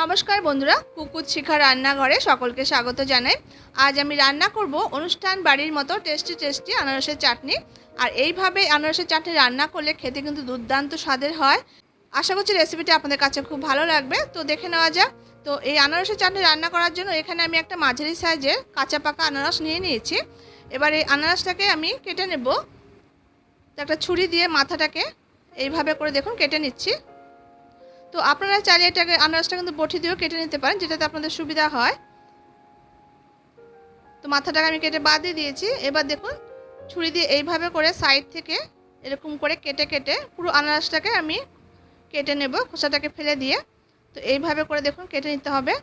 নমস্কার বন্ধুরা, কুকুর শিখা রান্নাঘরে সকলকে স্বাগত জানাই। আজ আমি রান্না করব অনুষ্ঠান বাড়ির মতো টেস্টি টেস্টি আনারসের চাটনি। আর এইভাবে আনারসের চাটনি রান্না করলে খেতে কিন্তু দুর্দান্ত স্বাদের হয়। আশা করছি রেসিপিটি আপনাদের কাছে খুব ভালো লাগবে। তো দেখে নেওয়া যাক। তো এই আনারসের চাটনি রান্না করার জন্য এখানে আমি একটা মাঝারি সাইজের কাঁচা পাকা আনারস নিয়ে নিয়েছি। এবার এই আনারসটাকে আমি কেটে নেব। একটা ছুরি দিয়ে মাথাটাকে এইভাবে করে দেখুন কেটে নিচ্ছি। তো আপনারা চাইলে এটাকে আনারসটা কিন্তু বটি দিয়েও কেটে নিতে পারেন, যেটাতে আপনাদের সুবিধা হয়। তো মাথাটাকে আমি কেটে বাদ দিয়ে দিয়েছি। এবার দেখুন, ছুরি দিয়ে এইভাবে করে সাইড থেকে এরকম করে কেটে কেটে পুরো আনারসটাকে আমি কেটে নেব, খোসাটাকে ফেলে দিয়ে। তো এইভাবে করে দেখুন, কেটে নিতে হবে।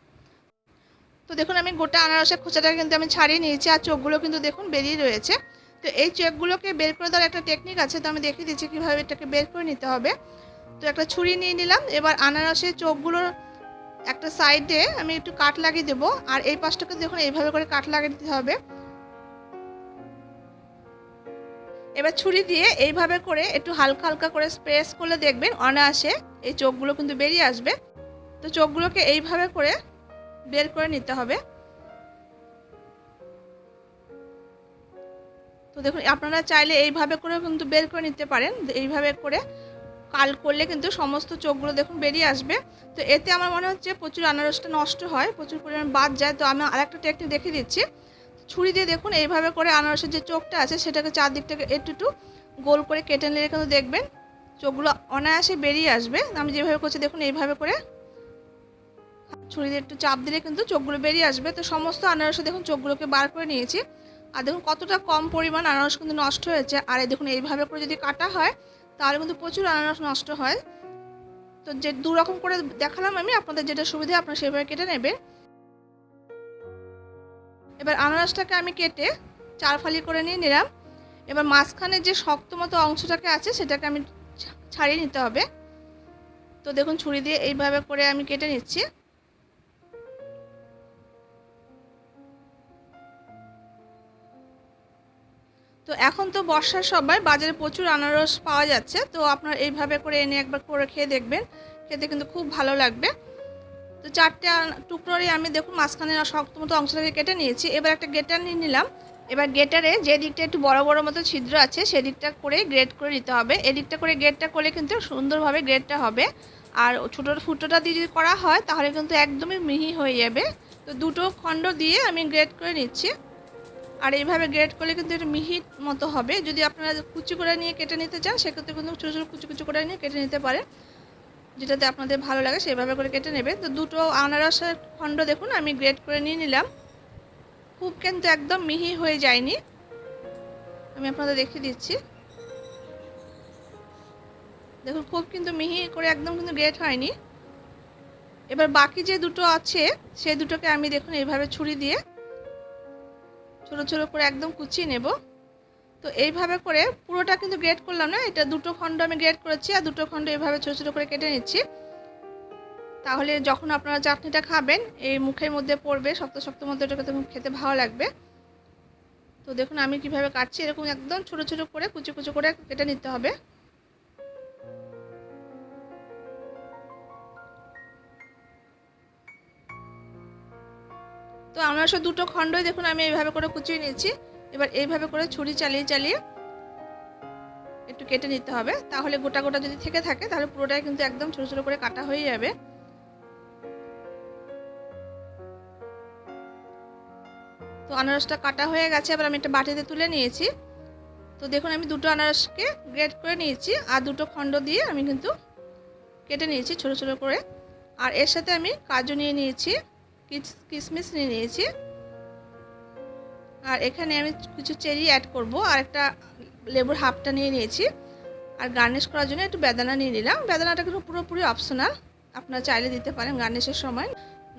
তো দেখুন, আমি গোটা আনারসের খোসাটাকে কিন্তু আমি ছাড়িয়ে নিয়েছি, আর চোখগুলো কিন্তু দেখুন বেরিয়ে রয়েছে। তো এই চোখগুলোকে বের করে দেওয়ার একটা টেকনিক আছে, তো আমি দেখিয়ে দিচ্ছি কীভাবে এটাকে বের করে নিতে হবে। তো একটা ছুরি নিয়ে নিলাম। এবার আনারসের চোখগুলোর একটা সাইডে আমি একটু কাট লাগিয়ে দেবো। আর এই পাশটাকে দেখুন, এইভাবে করে কাট লাগিয়ে দিতে হবে। এবার ছুরি দিয়ে এইভাবে করে একটু হালকা হালকা করে স্প্রেস করলে দেখবেন অনায়াসে এই চোখগুলো কিন্তু বেরিয়ে আসবে। তো চোখগুলোকে এইভাবে করে বের করে নিতে হবে। তো দেখুন, আপনারা চাইলে এইভাবে করে কিন্তু বের করে নিতে পারেন। এইভাবে করে কাল করলে কিন্তু সমস্ত চোখগুলো দেখুন বেরিয়ে আসবে। তো এতে আমার মনে হচ্ছে প্রচুর আনারসটা নষ্ট হয়, প্রচুর পরিমাণ বাদ যায়। তো আমি আরেকটা টেকনিক দেখিয়ে দিচ্ছি। ছুরি দিয়ে দেখুন, এইভাবে করে আনারসের যে চোখটা আছে সেটাকে চারদিকটাকে একটু একটু গোল করে কেটে নিলে কিন্তু দেখবেন চোখগুলো অনায়াসে বেরিয়ে আসবে। আমি যেভাবে করছি দেখুন, এইভাবে করে ছুরি দিয়ে একটু চাপ দিলে কিন্তু চোখগুলো বেরিয়ে আসবে। তো সমস্ত আনারসে দেখুন চোখগুলোকে বার করে নিয়েছি। আর দেখুন কতটা কম পরিমাণ আনারস কিন্তু নষ্ট হয়েছে। আর এই দেখুন, এইভাবে করে যদি কাটা হয় তাহলে কিন্তু প্রচুর আনারস নষ্ট হয়। তো যে দু রকম করে দেখালাম আমি, আপনাদের যেটা সুবিধা, আপনারা সেভাবে কেটে নেবেন। এবার আনারসটাকে আমি কেটে চার ফালি করে নিয়ে নিলাম। এবার মাঝখানে যে শক্ত মতো অংশটাকে আছে, সেটাকে আমি ছাড়িয়ে নিতে হবে। তো দেখুন, ছুরি দিয়ে এইভাবে করে আমি কেটে নিচ্ছি। তো এখন তো বর্ষার সময়, বাজারে প্রচুর আনারস পাওয়া যাচ্ছে, তো আপনার এইভাবে করে এনে একবার করে খেয়ে দেখবেন। খেতে কিন্তু খুব ভালো লাগবে। তো চারটে টুকরোরই আমি দেখুন মাঝখানে শক্ত মতো অংশটাকে কেটে নিয়েছি। এবার একটা গেটার নিয়ে নিলাম। এবার গেটারে যে দিকটা একটু বড় বড় মতো ছিদ্র আছে, সেদিকটা করে গ্রেড করে নিতে হবে। এদিকটা করে গ্রেডটা করলে কিন্তু সুন্দরভাবে গ্রেডটা হবে। আর ছোটো ফুটোটা দিয়ে যদি করা হয়, তাহলে কিন্তু একদমই মিহি হয়ে যাবে। তো দুটো খণ্ড দিয়ে আমি গ্রেড করে নিচ্ছি। আর এইভাবে গ্রেড করলে কিন্তু একটু মিহি মতো হবে। যদি আপনারা কুচি করে নিয়ে কেটে নিতে চান, সেক্ষেত্রে কিন্তু ছোটো ছোটো কুচি কুচি করে নিয়ে কেটে নিতে পারেন। যেটাতে আপনাদের ভালো লাগে সেভাবে করে কেটে নেবেন। তো দুটো আনারসের খণ্ড দেখুন, আমি গ্রেড করে নিয়ে নিলাম। খুব কিন্তু একদম মিহি হয়ে যায়নি। আমি আপনাদের দেখিয়ে দিচ্ছি। দেখুন, খুব কিন্তু মিহি করে একদম কিন্তু গ্রেট হয়নি। এবার বাকি যে দুটো আছে, সেই দুটোকে আমি দেখুন এইভাবে ছুরি দিয়ে ছোট ছোটো করে একদম কুচিয়ে নেব। তো এইভাবে করে পুরোটা কিন্তু গ্রেড করলাম না, এটা দুটো খণ্ড আমি গ্রেড করেছি আর দুটো খণ্ড এইভাবে ছোটো ছোটো করে কেটে নিচ্ছি। তাহলে যখন আপনারা চাটনিটা খাবেন, এই মুখের মধ্যে পড়বে, শক্ত শক্ত মধ্যে ওটাকে তখন খেতে ভালো লাগবে। তো দেখুন আমি কীভাবে কাটছি, এরকম একদম ছোটো ছোটো করে কুচি কুচি করে কেটে নিতে হবে। তো আনারসের দুটো খণ্ডই দেখুন, আমি এইভাবে করে কুচিয়ে নিয়েছি। এবার এইভাবে করে ছুরি চালিয়ে চালিয়ে একটু কেটে নিতে হবে। তাহলে গোটা গোটা যদি থেকে থাকে, তাহলে পুরোটাই কিন্তু একদম ছোটো ছোটো করে কাটা হয়ে যাবে। তো আনারসটা কাটা হয়ে গেছে, এবার আমি একটা বাটিতে তুলে নিয়েছি। তো দেখুন, আমি দুটো আনারসকে গ্রেড করে নিয়েছি, আর দুটো খণ্ড দিয়ে আমি কিন্তু কেটে নিয়েছি ছোটো ছোটো করে। আর এর সাথে আমি কাজু নিয়ে নিয়েছি। কিশমিশ নিয়ে নিয়েছি। আর এখানে আমি কিছু চেরি অ্যাড করব, আর একটা লেবুর হাফটা নিয়ে নিয়েছি। আর গার্নিশ করার জন্য একটু বেদানা নিয়ে নিলাম। বেদানাটা কিন্তু পুরোপুরি অপশনাল আপনারা চাইলে দিতে পারেন গার্নিশের সময়।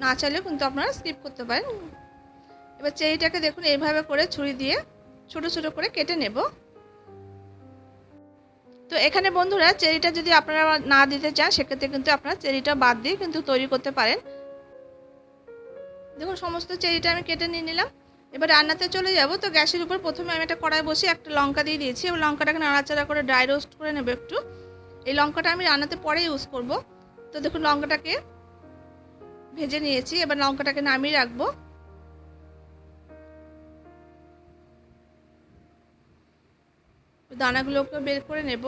না চাইলেও কিন্তু আপনারা স্কিপ করতে পারেন। এবার চেরিটাকে দেখুন, এইভাবে করে ছুরি দিয়ে ছোট ছোট করে কেটে নেব। তো এখানে বন্ধুরা, চেরিটা যদি আপনারা না দিতে চান, সেক্ষেত্রে কিন্তু আপনারা চেরিটা বাদ দিয়ে কিন্তু তৈরি করতে পারেন। দেখুন, সমস্ত চেরিটা আমি কেটে নিয়ে নিলাম। এবার রান্নাতে চলে যাব। তো গ্যাসের উপর প্রথমে আমি একটা কড়াই বসে একটা লঙ্কা দিয়ে দিয়েছি। এবং লঙ্কাটাকে নাড়াচাড়া করে ড্রাই রোস্ট করে নেব একটু। এই লঙ্কাটা আমি রান্নাতে পরে ইউজ করব। তো দেখুন, লঙ্কাটাকে ভেজে নিয়েছি। এবার লঙ্কাটাকে নামিয়ে রাখব। দানাগুলোকে বের করে নেব।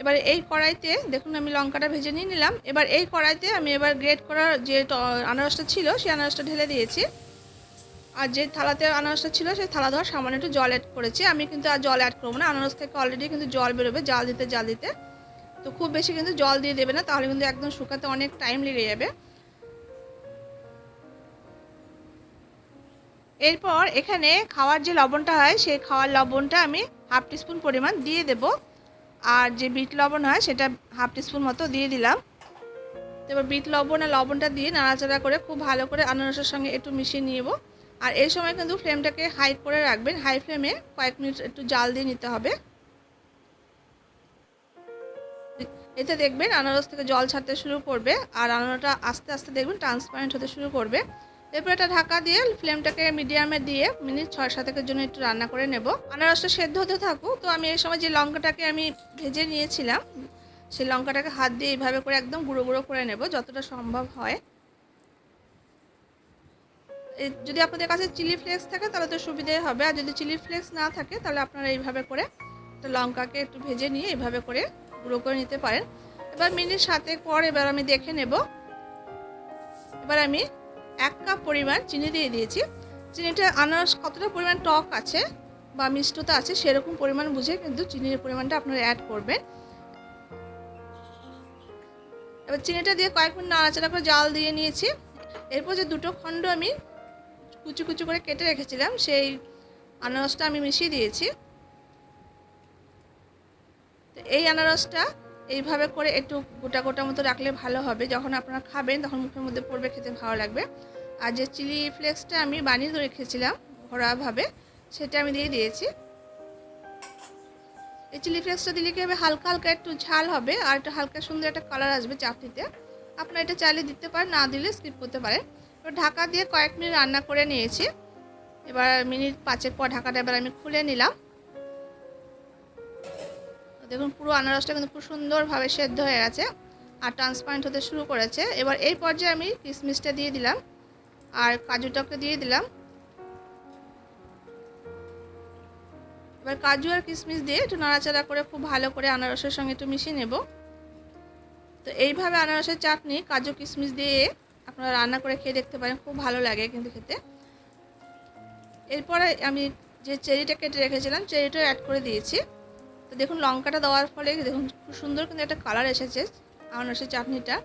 এবার এই কড়াইতে, দেখুন আমি লঙ্কাটা ভেজে নিয়ে নিলাম। এবার এই কড়াইতে আমি এবার গ্রেট করার যে আনারসটা ছিল, সেই আনারসটা ঢেলে দিয়েছি। আর যে থালাতে আনারসটা ছিল, সেই থালা ধোয়া সামান্য একটু জল অ্যাড করেছি। আমি কিন্তু আর জল অ্যাড করব না। আনারস থেকে অলরেডি কিন্তু জল বেরোবে, জাল দিতে জাল দিতে। তো খুব বেশি কিন্তু জল দিয়ে দেবে না, তাহলে কিন্তু একদম শুকাতে অনেক টাইম লেগে যাবে। এরপর এখানে খাওয়ার যে লবণটা হয়, সেই খাওয়ার লবণটা আমি হাফ টিস্পুন পরিমাণ দিয়ে দেব। আর যে বিট লবণ হয় সেটা হাফ টিস্পুন মতো দিয়ে দিলাম। এবার বিট লবণ আর লবণটা দিয়ে নাড়াচাড়া করে খুব ভালো করে আনারসের সঙ্গে একটু মিশিয়ে নিব। আর এই সময় কিন্তু ফ্লেমটাকে হাই করে রাখবেন। হাই ফ্লেমে কয়েক মিনিট একটু জাল দিয়ে নিতে হবে। এতে দেখবেন আনারস থেকে জল ছাড়তে শুরু করবে। আর আনারটা আস্তে আস্তে দেখবেন ট্রান্সপারেন্ট হতে শুরু করবে। এরপর এটা ঢাকা দিয়ে ফ্লেমটাকে মিডিয়ামে দিয়ে মিনিট ছয় সাতেকের জন্য একটু রান্না করে নেব। আনারসটা সেদ্ধ হতে থাকুক, তো আমি এই সময় যে লঙ্কাটাকে আমি ভেজে নিয়েছিলাম, সেই লঙ্কাটাকে হাত দিয়ে এইভাবে করে একদম গুঁড়ো গুঁড়ো করে নেব, যতটা সম্ভব হয়। যদি আপনাদের কাছে চিলি ফ্লেক্স থাকে তাহলে তো সুবিধাই হবে, আর যদি চিলি ফ্লেক্স না থাকে তাহলে আপনারা এইভাবে করে লঙ্কাকে একটু ভেজে নিয়ে এইভাবে করে গুঁড়ো করে নিতে পারেন। এবার মিনিট সাতেক পর এবার আমি দেখে নেব। এবার আমি এক কাপ পরিমাণ চিনি দিয়ে দিয়েছি। চিনিটা আনারস কতটা পরিমাণ টক আছে বা মিষ্টতা আছে সেরকম পরিমাণ বুঝে কিন্তু চিনির পরিমাণটা আপনারা অ্যাড করবেন। এবার চিনিটা দিয়ে কয়েক মিনিট নাড়াচাড়া করে জাল দিয়ে নিয়েছি। এরপর যে দুটো খণ্ড আমি কুচু কুচু করে কেটে রেখেছিলাম, সেই আনারসটা আমি মিশিয়ে দিয়েছি। তো এই আনারসটা এইভাবে করে একটু গোটা গোটা মতো রাখলে ভালো হবে। যখন আপনারা খাবেন, তখন মুখের মধ্যে পড়বে, খেতে ভালো লাগবে। আর যে চিলি ফ্লেক্সটা আমি বানিয়ে রেখেছিলাম ঘোরাভাবে সেটা আমি দিয়ে দিয়েছি। এই চিলি ফ্লেক্সটা দিলে কি হবে? হালকা হালকা একটু ঝাল হবে আর একটু হালকা সুন্দর একটা কালার আসবে চাপটিতে আপনারা এটা চাইলে দিতে পারেন, না দিলে স্কিপ করতে পারেন। এবার ঢাকা দিয়ে কয়েক মিনিট রান্না করে নিয়েছি। এবার মিনিট পাঁচের পর ঢাকাটা এবার আমি খুলে নিলাম। দেখুন, পুরো আনারসটা কিন্তু খুব সুন্দরভাবে সেদ্ধ হয়ে গেছে আর ট্রান্সপারেন্ট হতে শুরু করেছে। এবার এই পর্যায়ে আমি কিশমিশটা দিয়ে দিলাম আর কাজুটাকে দিয়ে দিলাম। এবার কাজু আর কিশমিশ দিয়ে একটু নাড়াচাড়া করে খুব ভালো করে আনারসের সঙ্গে একটু মিশিয়ে নেব। তো এইভাবে আনারসের চাটনি কাজু কিশমিশ দিয়ে আপনারা রান্না করে খেয়ে দেখতে পারেন, খুব ভালো লাগে কিন্তু খেতে। এরপরে আমি যে চেরিটা কেটে রেখেছিলাম, চেরিটাও অ্যাড করে দিয়েছি। তো দেখুন, লঙ্কাটা দেওয়ার ফলে দেখুন, খুব সুন্দর কিন্তু একটা কালার এসেছে আনারসের চাটনিটা।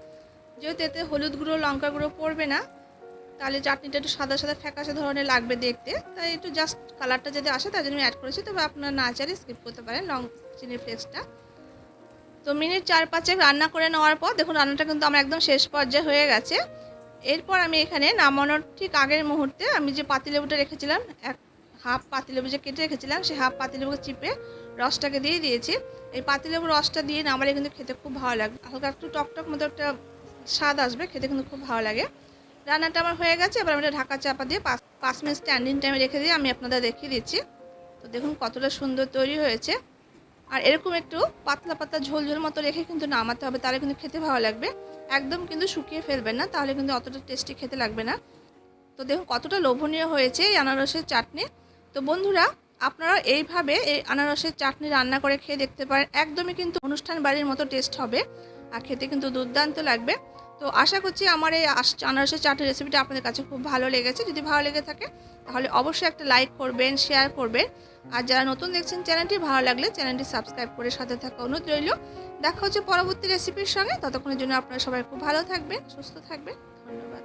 যেহেতু এতে হলুদ গুঁড়ো, লঙ্কা গুঁড়ো পড়বে না, তাহলে চাটনিটা একটু সাদা সাদা ফ্যাকাশে ধরনের লাগবে দেখতে। তাই একটু জাস্ট কালারটা যদি আসে, তার জন্য অ্যাড করেছি। তবে আপনারা না চাইলে স্কিপ করতে পারেন লং চিনি ফ্লেক্সটা তো মিনিট চার পাঁচেক রান্না করে নেওয়ার পর, দেখুন রান্নাটা কিন্তু আমার একদম শেষ পর্যায়ে হয়ে গেছে। এরপর আমি এখানে নামানোর ঠিক আগের মুহূর্তে আমি যে পাতিলেবুটা রেখেছিলাম, এক হাফ পাতিলেবু যে কেটে রেখেছিলাম, সেই হাফ পাতিলেবুকে চিপে রসটাকে দিয়ে দিয়েছি। এই পাতিলেবুর রসটা দিয়ে নামালে কিন্তু খেতে খুব ভালো লাগে। হালকা একটু টকটক মতো একটা স্বাদ আসবে, খেতে কিন্তু খুব ভালো লাগে। রান্নাটা আমার হয়ে গেছে, এবার আমি এটা ঢাকা চাপা দিয়ে পাঁচ পাঁচ মিনিট স্ট্যান্ডিং টাইমে রেখে দিয়ে আমি আপনাদের দেখিয়ে দিচ্ছি। তো দেখুন কতটা সুন্দর তৈরি হয়েছে। আর এরকম একটু পাতলা পাতলা ঝোল ঝোল মতো রেখে কিন্তু নামাতে হবে, তাহলে কিন্তু খেতে ভালো লাগবে। একদম কিন্তু শুকিয়ে ফেলবেন না, তাহলে কিন্তু অতটা টেস্টি খেতে লাগবে না। তো দেখুন কতটা লোভনীয় হয়েছে এই আনারসের চাটনি। তো বন্ধুরা আপনারা এইভাবে এই আনারসের চাটনি রান্না করে খেয়ে দেখতে পারেন। একদমই কিন্তু অনুষ্ঠান বাড়ির মতো টেস্ট হবে আর খেতে কিন্তু দুর্দান্ত লাগবে। তো আশা করছি আমার এই আনারসের চাটনি রেসিপিটা আপনাদের কাছে খুব ভালো লেগেছে। যদি ভালো লেগে থাকে, তাহলে অবশ্যই একটা লাইক করবেন শেয়ার করবেন। আর যারা নতুন দেখছেন চ্যানেলটি, ভালো লাগলে চ্যানেলটি সাবস্ক্রাইব করে সাথে থাকা অনুরোধ রইল। দেখা হচ্ছে পরবর্তী রেসিপির সঙ্গে। ততক্ষণের জন্য আপনারা সবাই খুব ভালো থাকবেন, সুস্থ থাকবেন। ধন্যবাদ।